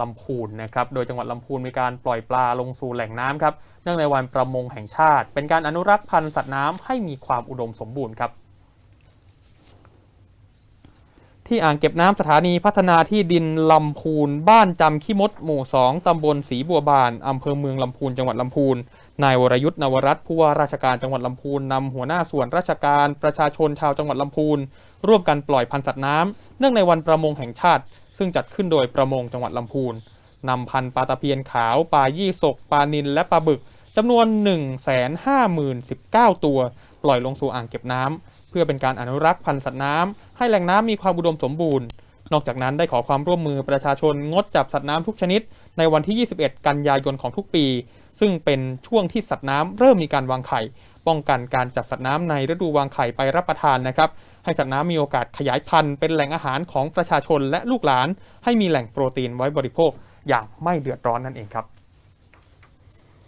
ลำพูนนะครับ โดยจังหวัดลำพูนมีการปล่อยปลาลงสู่แหล่งน้ำครับ เนื่องในวันประมงแห่งชาติ เป็นการอนุรักษ์พันธุ์สัตว์น้ำให้มีความอุดมสมบูรณ์ครับ ที่อ่างเก็บน้ำสถานีพัฒนาที่ดินลำพูน บ้านจำขี้มดหมู่ 2ตำบลศรีบัวบานอำเภอเมืองลำพูน จังหวัดลำพูนนายวรยุทธ์นวรัตน์ผู้ว่าราชการจังหวัดลำพูนนำหัวหน้าส่วนราชการประชาชนชาวจังหวัดลำพูน ร่วมกันปล่อยพันธุ์สัตว์น้ำเนื่องในวันประมงแห่งชาติ ซึ่งจัดขึ้นโดยประมงจังหวัดลำพูนนำพันธุ์ปลาตะเพียนขาวปลายี่สกปลานิลและปลาบึกจำนวน 1 5 0 0 19 ตัว ปล่อยลงสู่อ่างเก็บน้ำเพื่อเป็นการอนุรักษ์พันธุ์สัตว์น้ำให้แหล่งน้ำมีความอุดมสมบูรณ์ นอกจากนั้นได้ขอความร่วมมือประชาชนงดจับสัตว์น้ำทุกชนิด ในวันที่ 21 กันยายนของทุกปี ซึ่งเป็นช่วงที่สัตว์น้ำเริ่มมีการวางไข่ ป้องกันการจับสัตว์น้ำในฤดูวางไข่ไปรับประทานนะครับ ให้สัตว์น้ำมีโอกาสขยายพันธุ์เป็นแหล่งอาหารของประชาชนและลูกหลาน ให้มีแหล่งโปรตีนไว้บริโภคอย่างไม่เดือดร้อนนั่นเองครับ